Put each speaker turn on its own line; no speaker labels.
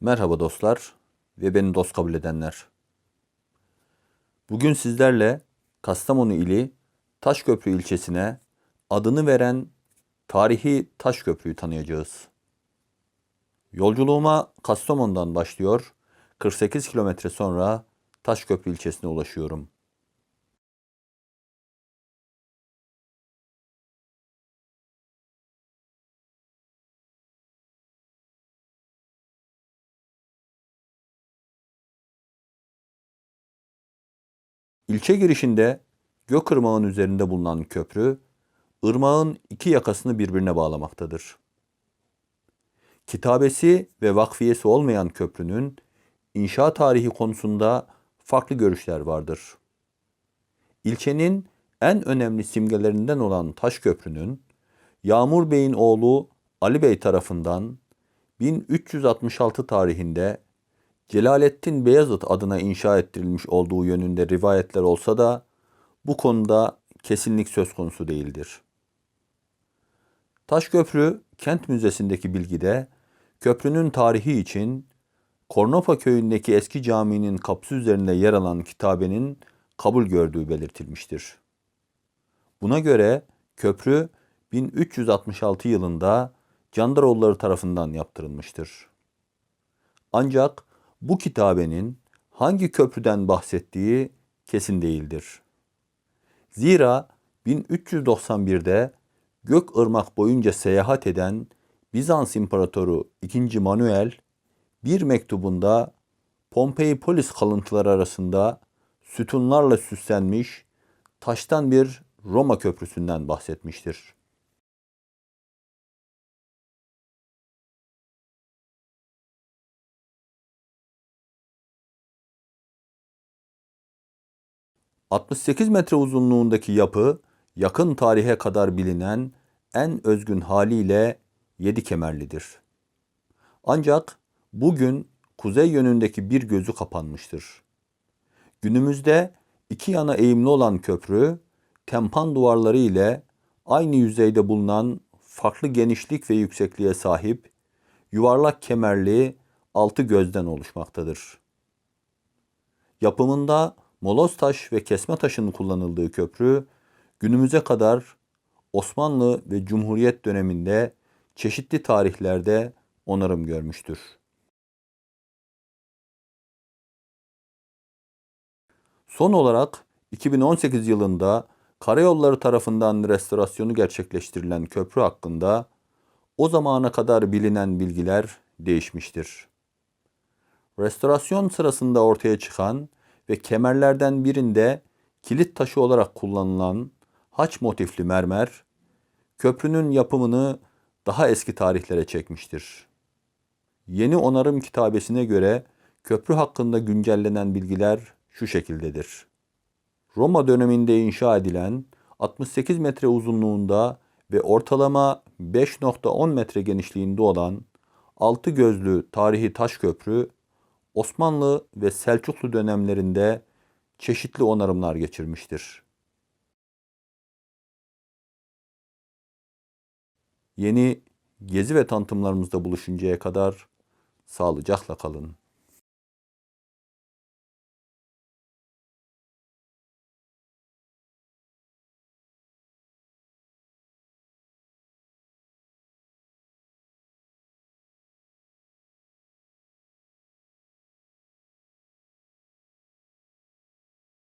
Merhaba dostlar ve beni dost kabul edenler. Bugün sizlerle Kastamonu ili Taşköprü ilçesine adını veren tarihi Taşköprü'yü tanıyacağız. Yolculuğuma Kastamonu'dan başlıyor, 48 kilometre sonra Taşköprü ilçesine ulaşıyorum. İlçe girişinde Gökırmağın üzerinde bulunan köprü, ırmağın iki yakasını birbirine bağlamaktadır. Kitabesi ve vakfiyesi olmayan köprünün inşa tarihi konusunda farklı görüşler vardır. İlçenin en önemli simgelerinden olan Taş Köprü'nün Yağmur Bey'in oğlu Ali Bey tarafından 1366 tarihinde Celalettin Beyazıt adına inşa ettirilmiş olduğu yönünde rivayetler olsa da bu konuda kesinlik söz konusu değildir. Taşköprü Kent Müzesi'ndeki bilgide köprünün tarihi için Kornopa köyündeki eski caminin kapısı üzerinde yer alan kitabenin kabul gördüğü belirtilmiştir. Buna göre köprü 1366 yılında Candaroğulları tarafından yaptırılmıştır. Ancak bu kitabenin hangi köprüden bahsettiği kesin değildir. Zira 1391'de Gökırmak boyunca seyahat eden Bizans İmparatoru II. Manuel bir mektubunda Pompei polis kalıntıları arasında sütunlarla süslenmiş taştan bir Roma köprüsünden bahsetmiştir. ...68 metre uzunluğundaki yapı... ...yakın tarihe kadar bilinen... ...en özgün haliyle... ...yedi kemerlidir. Ancak bugün kuzey yönündeki bir gözü kapanmıştır. Günümüzde iki yana eğimli olan köprü, tempan duvarları ile aynı yüzeyde bulunan farklı genişlik ve yüksekliğe sahip yuvarlak kemerli altı gözden oluşmaktadır. Yapımında moloz taş ve kesme taşının kullanıldığı köprü günümüze kadar Osmanlı ve Cumhuriyet döneminde çeşitli tarihlerde onarım görmüştür. Son olarak 2018 yılında Karayolları tarafından restorasyonu gerçekleştirilen köprü hakkında o zamana kadar bilinen bilgiler değişmiştir. Restorasyon sırasında ortaya çıkan ve kemerlerden birinde kilit taşı olarak kullanılan haç motifli mermer, köprünün yapımını daha eski tarihlere çekmiştir. Yeni onarım kitabesine göre köprü hakkında güncellenen bilgiler şu şekildedir. Roma döneminde inşa edilen 68 metre uzunluğunda ve ortalama 5.10 metre genişliğinde olan altı gözlü tarihi taş köprü Osmanlı ve Selçuklu dönemlerinde çeşitli onarımlar geçirmiştir. Yeni gezi ve tanıtımlarımızda buluşuncaya kadar sağlıcakla kalın.